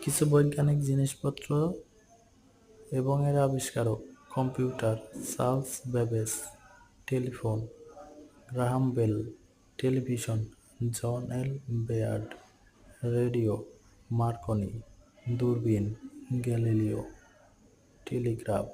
কিছু বৈজ্ঞানিক জিনিসপত্র এবং এর আবিষ্কারক computer Charles Babbage telephone, Graham Bell, television, John L Baird, radio, Marconi, দূরবীন, গ্যালিলিও, টেলিগ্রাফ